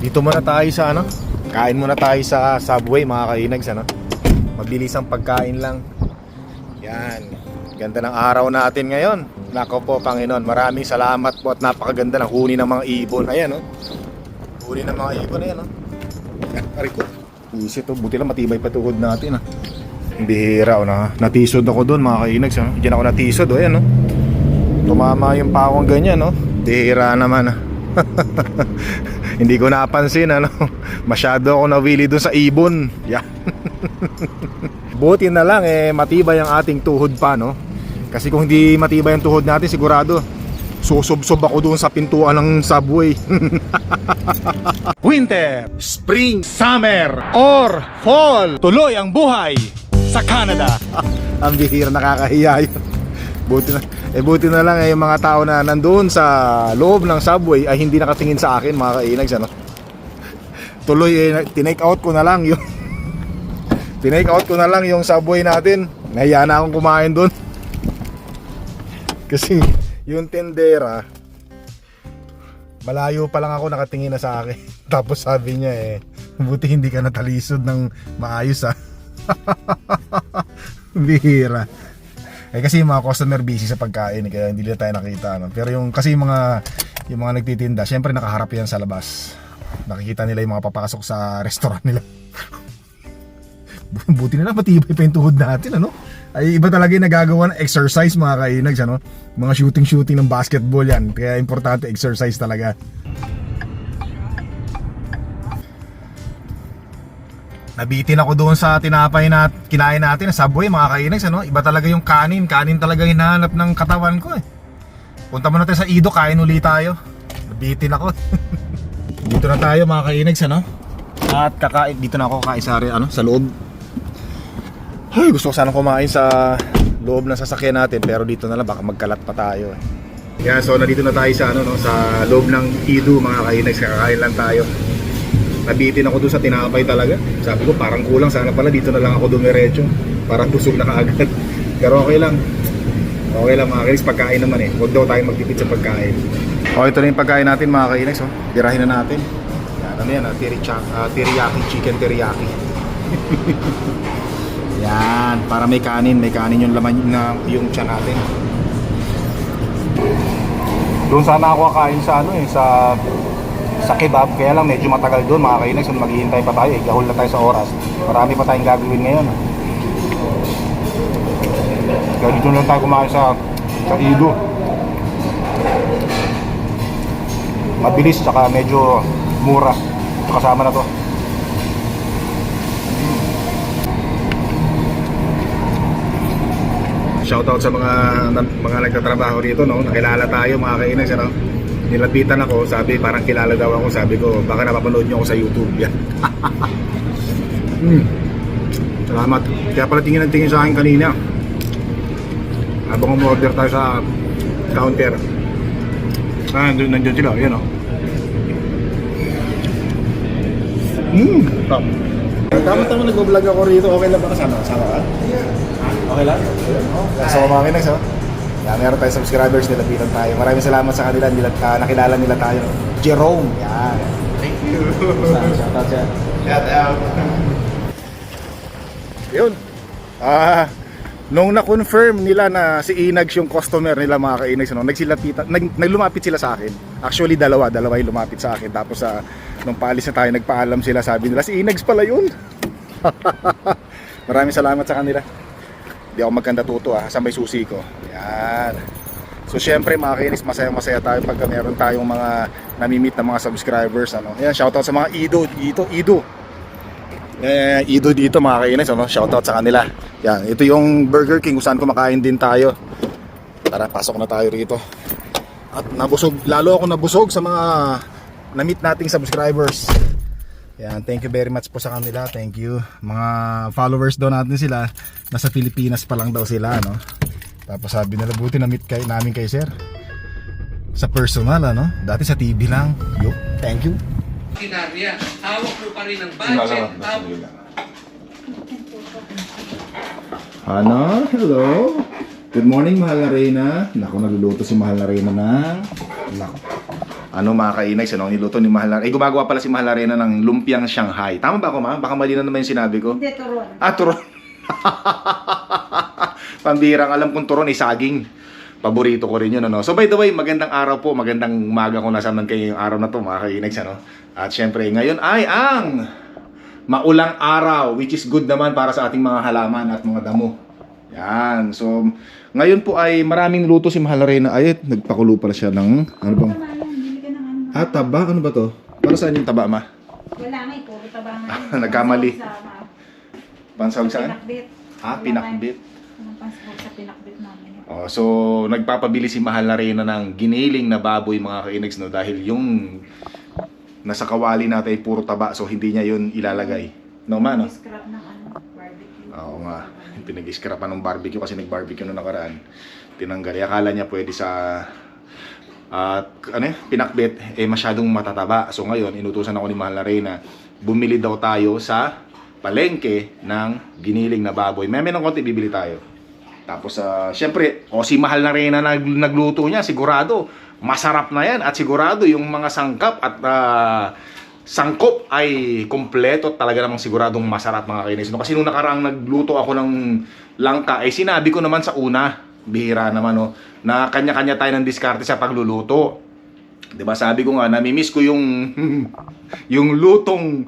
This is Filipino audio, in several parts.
Dito muna tayo sa ano? Kain muna tayo sa Subway mga kainags ano? Mabilis ang pagkain lang. Yan. Ganda ng araw natin ngayon. Nako po Panginoon, maraming salamat po at napakaganda ng huni ng mga ibon. Ayan oh. Huni ng mga ibon ayan oh. Yan, aray ko. Buisit oh, buti lang matibay pa tuhod natin ah. Bihira oh na. Natisod ako doon mga kainags ano? Diyan ako natisod oh, ayan oh. Tumama yung pawang ganyan no. Bihira naman ah. Hindi ko napansin ano. Masyado ako nawili doon sa ibon. Yan. Buti na lang eh matibay ang ating tuhod pa no. Kasi kung hindi matibay ang tuhod natin sigurado susob-sob ako doon sa pintuan ng subway. Winter, spring, summer, or fall. Tuloy ang buhay sa Canada. ang bihira nakakahiya yun. Buti na, eh buti na lang eh, yung mga tao na nandoon sa loob ng subway ay hindi nakatingin sa akin mga kainags ano. Tuloy eh, tinake out ko na lang yung tinake out ko na lang yung subway natin. Nahiya na akong kumain doon. Kasi yung tendera malayo pa lang ako nakatingin na sa akin. Tapos sabi niya eh, buti hindi ka natalisod ng maayos ah. Bihira. Eh kasi mga customer busy sa pagkain eh, kaya hindi nila tayo nakita no? Pero yung kasi yung mga yung mga nagtitinda, syempre nakaharap yan sa labas. Nakikita nila yung mga papasok sa restaurant nila. Buti na lang matibay pa yung tuhod natin ano. Ay iba talaga yung nagagawa ng exercise mga kainags ano. Mga shooting shooting ng basketball yan. Kaya importante exercise talaga. Nabitin ako doon sa tinapay na kinain natin na Subway mga kainags ano. Iba talaga yung kanin. Kanin talaga hinahanap ng katawan ko eh. Punta muna tayo sa Ido, kain ulit tayo. Nabitin ako. dito na tayo mga kainags ano. At kakain dito na ako kakain sa ano sa loob. Ay, gusto ko sana kumain sa loob ng sasakyan natin pero dito na lang baka magkalat pa tayo. eh. Kaya so nandito na tayo sa ano no sa loob ng Ido mga kainags kakain lang tayo. Nabitin ako doon sa tinapay talaga. Sabi ko parang kulang sana pala dito na lang ako dumiretso. Parang busog na kaagad. Pero okay lang. Okay lang mga kainis, pagkain naman eh. Huwag daw tayo magtipid sa pagkain. O ito na yung pagkain natin mga kainis. Oh. Dirahin na natin. Yan, ano yan? ah, Tiricha, ah, teriyaki, chicken teriyaki. yan, para may kanin. May kanin yung laman na yung tiyan natin. Doon sana ako kakain sa ano eh, sa sa kebab, kaya lang medyo matagal doon mga kainis, so maghihintay pa tayo, eh, gahol na tayo sa oras. Marami pa tayong gagawin ngayon. Kaya dito lang tayo kumain sa sa Ido. Mabilis saka medyo mura. Kasama na to. Shoutout sa mga mga nagtatrabaho dito no. Nakilala tayo mga kainis ano. Nilapitan ako, sabi parang kilala daw ako, sabi ko baka napapanood niyo ako sa YouTube yan. hmm. Salamat. Kaya pala tingin ng tingin sa akin kanina habang umorder tayo sa counter ah nandun, nandun sila yan o mm, top tama-tama nag-vlog ako rito okay lang ba kasama? kasama ka? okay lang? so mga kinags o yan, meron tayong subscribers nilapitan tayo maraming salamat sa kanila nila, ah, nakilala nila tayo Jerome yan Thank you. shout out siya Shout out. Yun. Ah, nung na-confirm nila na si Inags yung customer nila mga ka-Inags, no, nagsilapitan, nag, naglumapit sila sa akin. Actually, dalawa, dalawa yung lumapit sa akin. Tapos sa nung paalis na tayo, nagpaalam sila, sabi nila, si Inags pala yun. Maraming salamat sa kanila. Hindi ako magkanda tuto ah, sa may susi ko. Yan. So syempre mga kainis, masaya-masaya tayo pagka meron tayong mga namimit na mga subscribers. Ano. Yan, shoutout sa mga Ido, dito, Ido eh, Ido dito mga kainis, ano? shoutout sa kanila. Yan, ito yung Burger King kung saan kumakain din tayo. Tara, pasok na tayo rito. At nabusog, lalo ako nabusog sa mga na-meet nating subscribers. Yan, thank you very much po sa kanila. Thank you. Mga followers daw natin sila. Nasa Pilipinas pa lang daw sila, no? Tapos sabi nila, buti na-meet kay, namin kay sir. Sa personal, ano? Dati sa TV lang. Yo, thank you. Kinarya, hawak mo pa rin ang budget. Ano? Hello? Good morning, mahal na Reyna. Naku, nagluluto si mahal na Reyna ng... Naku. Ano mga kainags, ano, niluto ni Mahal Arena. Eh, gumagawa pala si Mahal Arena ng lumpiang Shanghai. Tama ba ako, ma? Baka mali na naman yung sinabi ko. Hindi, turon. Ah, turon. Pambirang alam kong turon ay saging. Paborito ko rin yun, ano. So, by the way, magandang araw po. Magandang umaga kung nasa man kayo yung araw na to, mga kainags, ano. At syempre, ngayon ay ang maulang araw, which is good naman para sa ating mga halaman at mga damo. Yan. So, ngayon po ay maraming luto si Mahal Arena. Ay, nagpakulo pala siya ng, ano bang, Tama yan, bili ka ng ano. Ah, taba? Ano ba to? Para saan yung taba, ma? Wala nga, puro tabangan. Ah, nagkamali. Pansawag saan? Pinakbit. Ah, pinakbit. Ang pansawag sa pinakbit namin. Oh, so nagpapabili si Mahal na rin ng giniling na baboy mga kainags no dahil yung nasa kawali natin ay puro taba so hindi niya yun ilalagay. No ma no? Scrap ng ano, barbecue. Oo nga. Pinag-scrapan ng barbecue kasi nag-barbecue no nakaraan. Tinanggal. Akala niya pwede sa at ano eh, pinakbit eh masyadong matataba. So ngayon inutusan ako ni Mahal na Reyna bumili daw tayo sa palengke ng giniling na baboy. May ng konti bibili tayo. Tapos ah, syempre, o si Mahal na Reyna nag, nagluto niya, sigurado masarap na yan at sigurado yung mga sangkap at ah, sangkop ay kompleto talaga namang siguradong masarap mga kainis. No, kasi nung nakaraang nagluto ako ng langka, eh sinabi ko naman sa una, bihira naman no, na kanya-kanya tayo ng diskarte sa pagluluto. 'Di ba? Sabi ko nga nami-miss ko yung yung lutong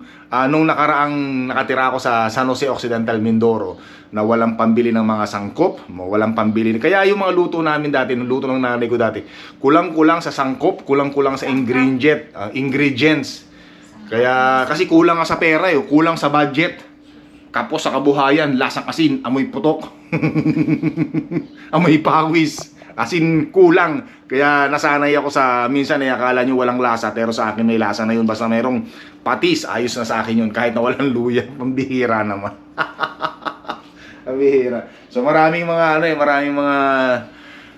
nung nakaraang nakatira ako sa San Jose Occidental Mindoro na walang pambili ng mga sangkop, walang pambili. Kaya yung mga luto namin dati, nung luto ng nanay ko dati, kulang-kulang sa sangkop, kulang-kulang sa ingredient, ah, ingredients. Kaya kasi kulang nga sa pera eh, kulang sa budget. Kapos sa kabuhayan, lasang asin, amoy putok. amoy pawis. Asin kulang. Kaya nasanay ako sa minsan ay akala nyo walang lasa pero sa akin may lasa na yun basta merong patis ayos na sa akin yun kahit na walang luya pambihira naman. pambihira. So maraming mga ano eh maraming mga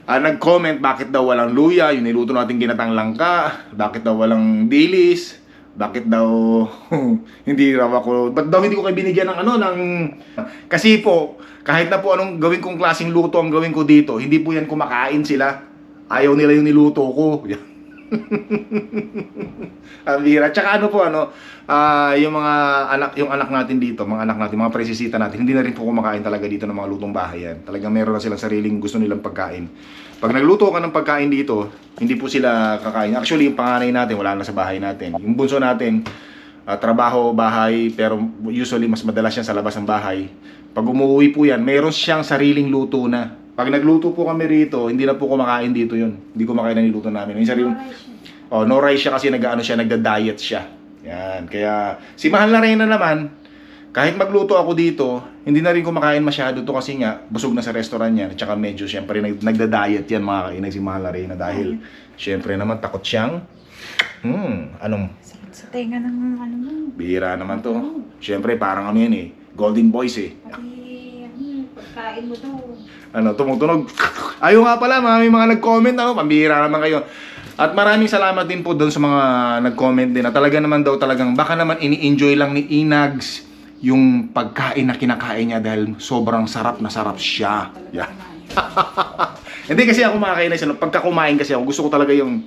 ah, nag-comment bakit daw walang luya, yung niluto natin ginatang langka, bakit daw walang dilis, bakit daw hindi raw ako, ba't daw hindi ko kayo binigyan ng ano, ng, kasi po, kahit na po anong gawin kong klaseng luto ang gawin ko dito, hindi po yan kumakain sila, ayaw nila yung niluto ko. Ang bira. Tsaka ano po ano, ah, yung mga anak yung anak natin dito, mga anak natin, mga presisita natin, hindi na rin po kumakain talaga dito ng mga lutong bahay yan. Talagang meron na silang sariling gusto nilang pagkain. Pag nagluto ka ng pagkain dito, hindi po sila kakain. Actually, yung panganay natin wala na sa bahay natin. Yung bunso natin, ah, trabaho, bahay, pero usually mas madalas siya sa labas ng bahay. Pag umuwi po yan, meron siyang sariling luto na. Pag nagluto po kami rito, hindi na po kumakain dito yun. Hindi kumakain na niluto namin. Yung sariling, Oh, no rice siya kasi nag-ano siya, nagda-diet siya. Yan. Kaya si Mahal na Reyna naman, kahit magluto ako dito, hindi na rin kumakain masyado to kasi nga busog na sa restaurant yan. At saka medyo syempre nag, nagda-diet yan mga kainag si Mahal na Reyna dahil syempre naman takot siyang hmm, anong Sakit sa tenga ng ano mo. bihira naman to. Syempre parang ano yan eh, golden boys eh. Pati, pagkain mo daw. ano, tumutunog. Ayaw nga pala, may mga nag-comment, ano, pambihira naman kayo. At maraming salamat din po doon sa mga nag-comment din na talaga naman daw talagang baka naman ini-enjoy lang ni Inags yung pagkain na kinakain niya dahil sobrang sarap na sarap siya. Yeah. Hindi kasi ako mga kainis, ano, pagka kumain kasi ako, gusto ko talaga yung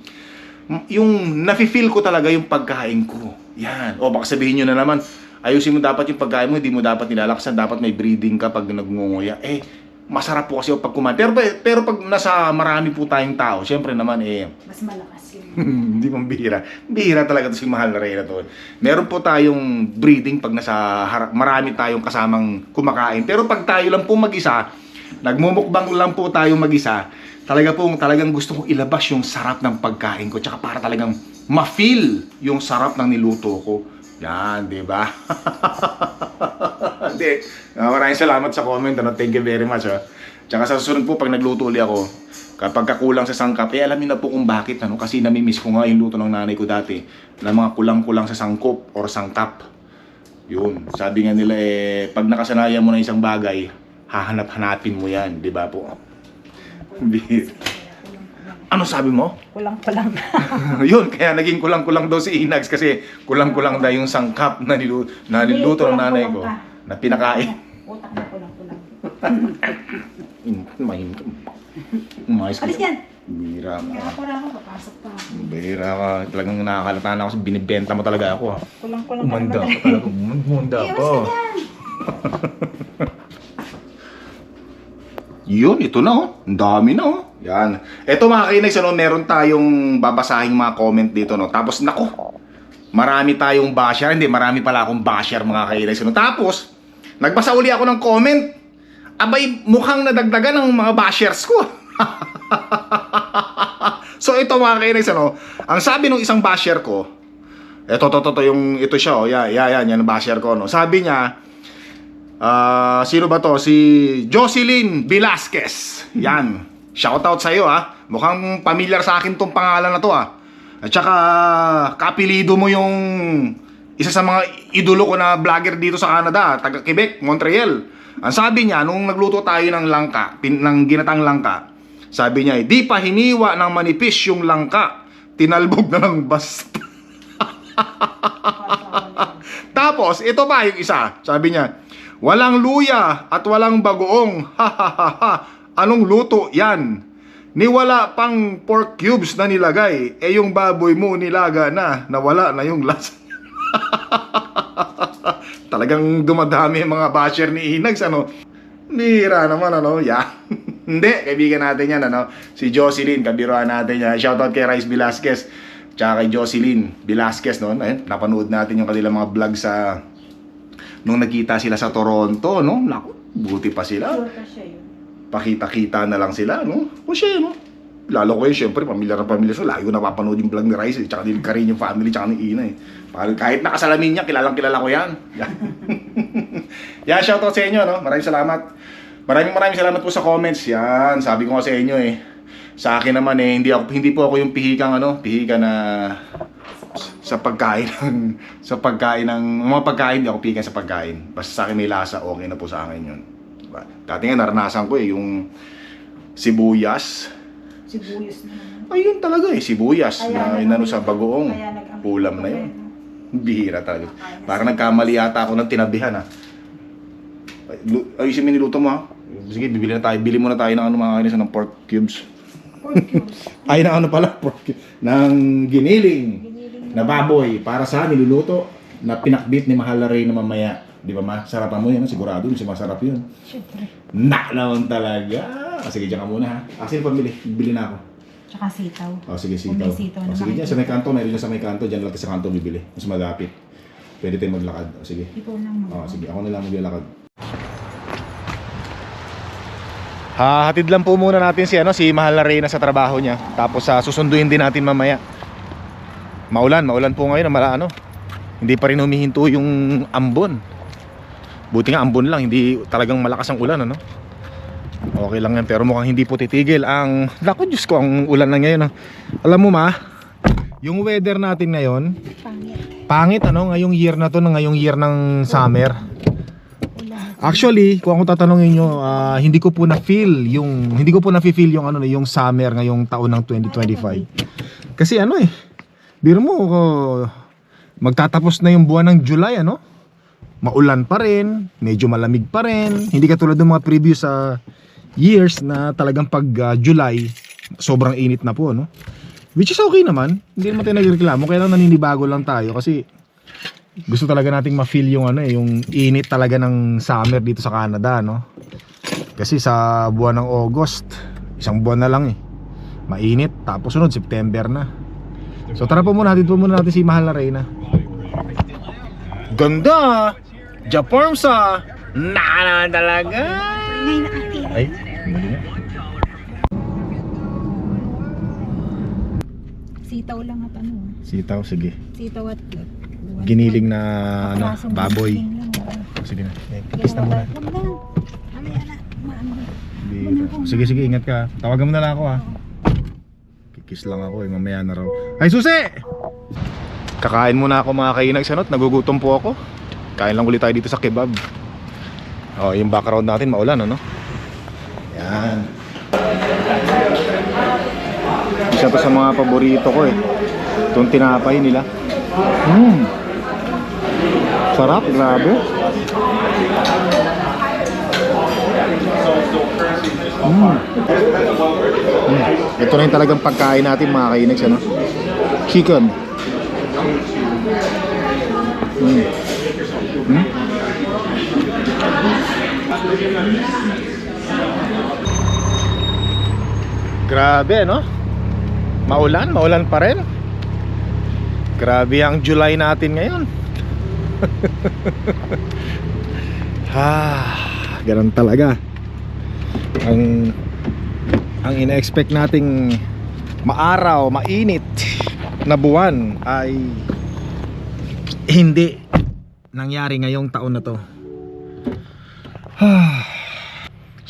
yung nafe-feel ko talaga yung pagkain ko. Yan. O baka sabihin nyo na naman, ayusin mo dapat yung pagkain mo, hindi mo dapat nilalaksan, dapat may breathing ka pag nagngunguya. Eh, masarap po kasi pag kumain. Pero, pero pag nasa marami po tayong tao, syempre naman eh, Mas malakas yun. hindi pang bihira. Bihira talaga to si Mahal na Reyna to. Meron po tayong breeding pag nasa harap, marami tayong kasamang kumakain. Pero pag tayo lang po mag-isa, nagmumukbang lang po tayo mag-isa, talaga po talagang gusto kong ilabas yung sarap ng pagkain ko tsaka para talagang ma-feel yung sarap ng niluto ko. Yan, di ba? Hindi. Ah, maraming salamat sa comment. Ano? Thank you very much. Ah. Tsaka sa susunod po, pag nagluto ulit ako, kapag kakulang sa sangkap, eh alam niyo na po kung bakit. Ano? Kasi namimiss ko nga yung luto ng nanay ko dati na mga kulang-kulang sa sangkop or sangkap. Yun. Sabi nga nila eh, pag nakasanayan mo na isang bagay, hahanap-hanapin mo yan. Di ba po? Bihira. Ano sabi mo? Kulang-kulang. Yun, kaya naging kulang-kulang daw si Inags kasi kulang-kulang daw yung sangkap na, nilu na niluto ng nanay ko na pinakain. Utak na kulang-kulang. Mahin Umayos ka. Alis yan! Bihira ka. Kaya ako ako, papasok pa. Bihira ka. Talagang nakakalata na ako binibenta mo talaga ako. ah. Kulang-kulang ka Umanda ka talaga. Umanda Iwas pa. ka dyan. Yun, ito na oh. Ang dami na oh. Yan. Ito mga kainags, ano, meron tayong babasahing mga comment dito, no. Tapos, nako, marami tayong basher. Hindi, marami pala akong basher mga kainags, ano. Tapos, nagbasa uli ako ng comment. Abay, mukhang nadagdagan ng mga bashers ko. so, ito mga kainags, ano. Ang sabi ng isang basher ko, eto, to, to, to, yung, ito siya, oh. Yeah, yeah, yan, yan, ang basher ko, no. Sabi niya, Ah, sino ba to? Si Jocelyn Velasquez. Yan. Shoutout sa iyo ha. Mukhang pamilyar sa akin tong pangalan na to ha. At saka kapilido mo yung isa sa mga idolo ko na vlogger dito sa Canada, taga Quebec, Montreal. Ang sabi niya nung nagluto tayo ng langka, pin, ng ginatang langka, sabi niya, di pa hiniwa ng manipis yung langka, tinalbog na ng basta. Tapos, ito pa yung isa. Sabi niya, walang luya at walang bagoong. Ha. Anong luto yan? Niwala pang pork cubes na nilagay. Eh yung baboy mo nilaga na. Nawala na yung lasa. Talagang dumadami mga basher ni Inags, ano? Bira naman, ano? Yeah. Hindi, kaibigan natin yan, ano? Si Jocelyn, kabiruan natin yan. Shoutout kay Rice Velasquez. Tsaka kay Jocelyn Velasquez, no? Ayun, napanood natin yung kanilang mga vlog sa... Nung nagkita sila sa Toronto, no? Naku, buti pa sila. Siya. Pakita-kita na lang sila, no? O siya, no? Lalo ko yun, syempre, pamilyar na pamilya. So, lagi ko napapanood yung vlog ni Rice, eh. Tsaka din Karin yung family, tsaka ni Ina, eh. Parang kahit nakasalamin niya, kilalang kilala ko yan. Yan. yan, shoutout sa inyo, no? Maraming salamat. Maraming maraming salamat po sa comments. Yan, sabi ko nga sa inyo, eh. Sa akin naman, eh, hindi, ako, hindi po ako yung pihikang, ano, pihika na sa pagkain ng sa pagkain ng mga pagkain hindi ako pikan sa pagkain. Basta sa akin may lasa okay na po sa akin yun. Diba? dati nga naranasan ko eh yung sibuyas. Sibuyas na ayun talaga eh sibuyas na Kaya inano nag- sa bagoong. Ulam na yun. bihira talaga. Parang nagkamali yata ako ng tinabihan ha lu- ayusin mo niluto mo ha sige bibili na tayo. Bili muna tayo ng ano mga kainis ng pork cubes. Pork cubes. ay ng ano pala pork cubes ng Giniling na baboy para sa niluluto na pinakbit ni Mahal na na mamaya. Di ba ma? Sarapan mo yan, sigurado mas masarap yun. Siyempre. Na naman talaga. Ah, sige, diyan ka muna ha. Ah, sino pambili? Bili na ako. Tsaka sitaw. Oh, sige, Kung sitaw. may sitaw Oh, na sige, dyan sa may kanto, meron dyan sa may kanto. Dyan lang sa kanto bibili. Mas malapit. Pwede tayo maglakad. Oh, sige. Ikaw lang mag- Oh, sige, ako na lang maglalakad. Hahatid lang po muna natin si ano si Mahal na Reyna sa trabaho niya. Tapos sa susunduin din natin mamaya. Maulan, maulan po ngayon, mala ano. Hindi pa rin humihinto yung ambon. Buti nga ambon lang, hindi talagang malakas ang ulan ano. Okay lang yan, pero mukhang hindi po titigil ang Naku, Diyos ko, ang ulan na ngayon. ah. Alam mo ma, yung weather natin ngayon, Pangit. pangit ano, ngayong year na to, ngayong year ng summer. Actually, kung ako tatanungin nyo, ah, hindi ko po na-feel yung hindi ko po na-feel yung ano yung summer ngayong taon ng 2025. Kasi ano eh, biro mo oh, magtatapos na yung buwan ng July ano? Maulan pa rin, medyo malamig pa rin. Hindi katulad ng mga previous sa years na talagang pag ah, July sobrang init na po no. Which is okay naman. Hindi naman tayo nagreklamo, kaya lang naninibago lang tayo kasi gusto talaga nating ma-feel yung ano eh, yung init talaga ng summer dito sa Canada, no? Kasi sa buwan ng August, isang buwan na lang eh. Mainit, tapos sunod September na. So tara po muna, hatid po muna natin si Mahal na Reyna. Ganda! Japormsa! Na talaga! Ngayon na ate. Ay, mali. Sitaw lang at ano. Sitaw, sige. Sitaw at Giniling na ano, baboy. lang. Sige na. Eh, kiss na muna. Sige, sige, ingat ka. Tawagan mo na lang ako ha. Kikis lang ako eh, mamaya na raw. Ay, susi! Kakain muna ako mga kainags, ano? Nagugutom po ako. Kain lang ulit tayo dito sa kebab. Oh, yung background natin maulan, ano? Yan. Isa to sa mga paborito ko eh. Itong tinapay nila. Mmm. Sarap, grabe. Mm. Ito na yung talagang pagkain natin mga kainags, ano? Chicken. Mm. Mm. Grabe, no? Maulan, maulan pa rin. Grabe ang July natin ngayon. ah, ganun talaga. Ang ang ina-expect nating maaraw, mainit na buwan ay hindi nangyari ngayong taon na to.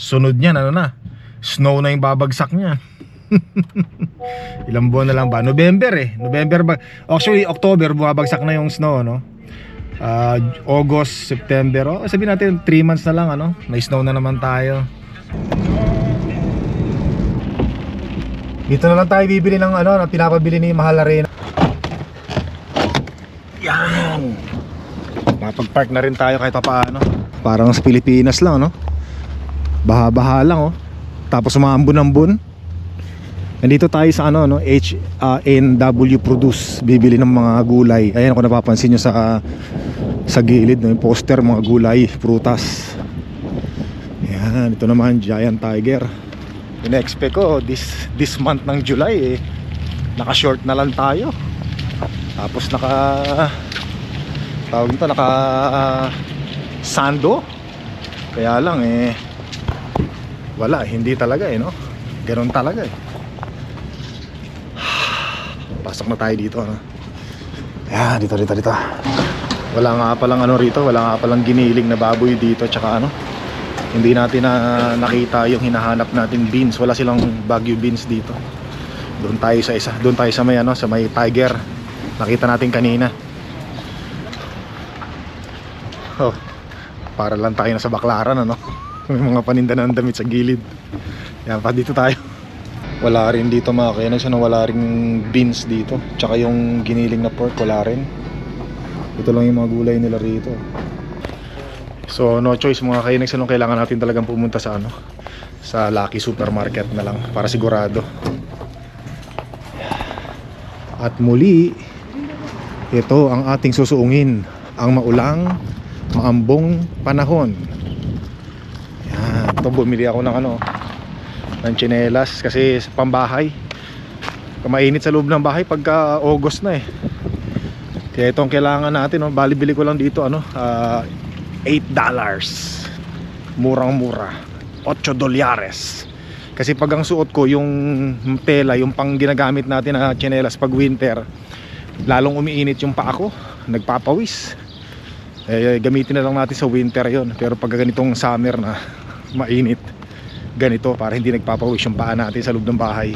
Sunod niyan ano na? Snow na yung babagsak niya. Ilang buwan na lang ba? November eh. November ba? Actually, October bumabagsak na yung snow, no? Ah, August, September. Oh, sabihin natin 3 months na lang ano. May snow na naman tayo. Dito na lang tayo bibili ng ano, na pinapabili ni Mahal Arena. Yan. Mapag-park na rin tayo kahit pa paano. Parang sa Pilipinas lang, no? Baha-baha lang, oh. Tapos umambon-ambon. Nandito tayo sa ano, no? H uh, NW Produce. Bibili ng mga gulay. Ayan kung napapansin nyo sa sa gilid, no? Yung poster, mga gulay, prutas. Yan, ito naman, Giant Tiger. Ina-expect ko this this month ng July eh naka-short na lang tayo. Tapos naka tawag nito naka sando. Kaya lang eh wala, hindi talaga eh no. Ganun talaga eh. Pasok na tayo dito ano. Ayan, dito dito dito. Wala nga palang ano rito, wala nga palang giniling na baboy dito tsaka ano. Hindi natin na nakita yung hinahanap nating beans. Wala silang Baguio beans dito. Doon tayo sa isa, doon tayo sa may ano, sa may Tiger. Nakita natin kanina. Oh, para lang tayo nasa baklaran ano. May mga paninda ng damit sa gilid. Yan pa dito tayo. Wala rin dito mga kaya siya wala rin beans dito. Tsaka yung giniling na pork wala rin. Ito lang yung mga gulay nila rito. So no choice mga kainex anong kailangan natin talagang pumunta sa ano sa Lucky Supermarket na lang para sigurado. At muli ito ang ating susuungin ang maulang maambong panahon. Yan, ito bumili ako ng ano ng tsinelas kasi sa pambahay. Kamainit sa loob ng bahay pagka August na eh. Kaya itong kailangan natin, no? bali bili ko lang dito ano, ah, 8 dollars. Murang mura. 8 dolyares kasi pag ang suot ko yung tela yung pang ginagamit natin na tsinelas pag winter lalong umiinit yung paa ko. Nagpapawis. Eh, gamitin na lang natin sa winter yon pero pag ganitong summer na mainit ganito para hindi nagpapawis yung paa natin sa loob ng bahay.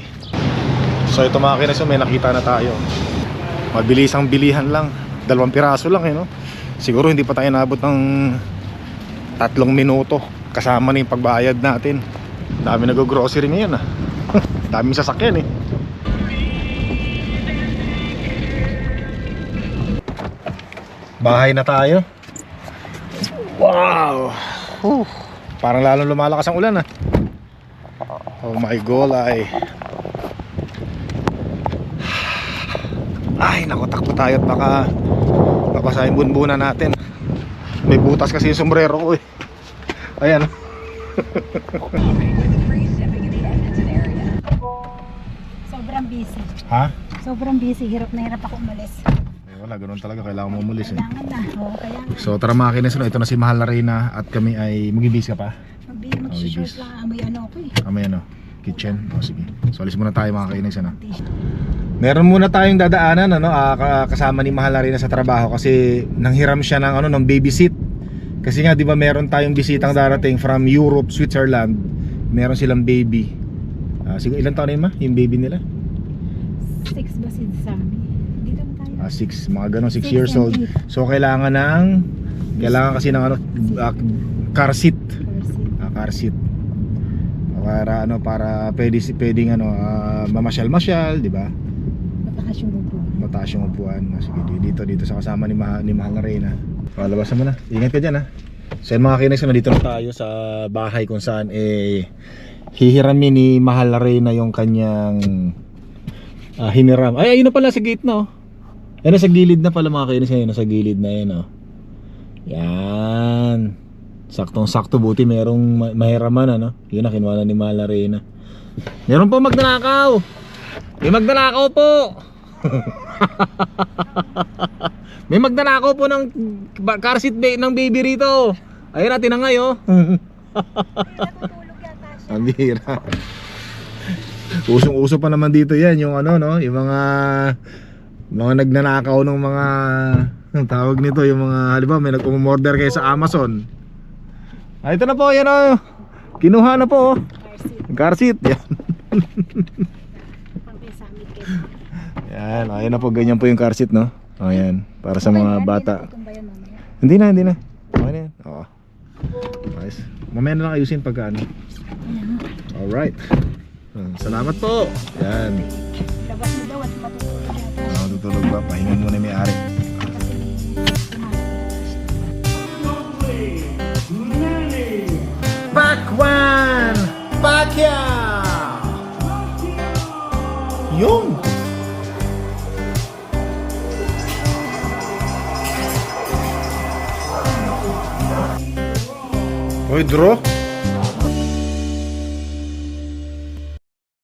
So ito mga kineso may nakita na tayo. Mabilisang bilihan lang. Dalawang piraso lang eh no siguro hindi pa tayo nabot ng tatlong minuto. Kasama na yung pagbayad natin. Dami nag-grocery ngayon ah. Daming sasakyan eh. Bahay na tayo. Wow! Whew. parang lalong lumalakas ang ulan ah. Oh my god ay. Ay naku takbo tayo baka mabasa yung bunbunan natin may butas kasi yung sombrero ko eh ayan Sobrang busy. ha? Sobrang busy. Hirap na hirap ako umalis. Eh, wala ganun talaga kailangan mo umulis eh Kailangan na. Oo, kaya nga. so tara mga kineso ito na si Mahal na Reyna at kami ay magibis ka pa Mag- Mag-short busy. lang. Amoy ano ako eh. Amay ano kitchen o sige so alis muna tayo mga kineso ano T-shirt. Meron muna tayong dadaanan ano ah, ka- kasama ni Mahal na Reyna sa trabaho kasi nanghiram siya ng ano ng babysit kasi nga 'di ba meron tayong bisitang darating from Europe, Switzerland. Meron silang baby. Ah, siguro ilang taon na yun ma? Yung baby nila? Six ba si Sammy? Dito na tayo. Ah, six, mga ganun, six Six years and old. eight. So kailangan ng kailangan kasi ng ano ah, car seat. Person. Ah, car seat. Para ano para pwede pwedeng ano ah, mamasyal-masyal, 'di ba? Matakas yung upo. Mataas yung upuan. Ah, Sige, dito dito sa kasama ni Mahal ni Mahal na Reyna. Palabas mo na. Ingat ka diyan ha. So yun, mga kinex, nandito na tayo sa bahay kung saan eh hihiramin ni Mahal Reyna yung kanyang ah, hiniram. Ay, ayun na pala sa gate na oh. Ayun na sa gilid na pala mga kainis ngayon. Nasa gilid na yun oh. Yan. Saktong sakto buti merong ma- mahiraman ano. Yun na kinuha na ni Mahal Reyna. Meron po magnanakaw. May magnanakaw po. May magnanakaw po ng car seat ba- ng baby rito. Ayun natin na ngayon. Ang bihira. Usong-uso pa naman dito yan, yung ano no, yung mga mga nagnanakaw ng mga ang tawag nito, yung mga halimbawa may nag-umorder kayo sa Amazon. Ah, ito na po, yan oh. Kinuha na po. oh. Car seat. Car seat. Yan. Pang pinsamit kayo. Yan, ayun na po, ganyan po yung car seat, no? O yan, para sa mga bata. Hindi na, hindi na. Okay na yan. Oo. Nice. Mamaya na lang ayusin pagka ano. Alright. Hmm, Salamat po. Yan. Labas mo daw at matutulog yata. Ano tutulog ba? Pahingan muna yung may-ari. Pakwan! Pacquiao! Yung! Oi, Dro.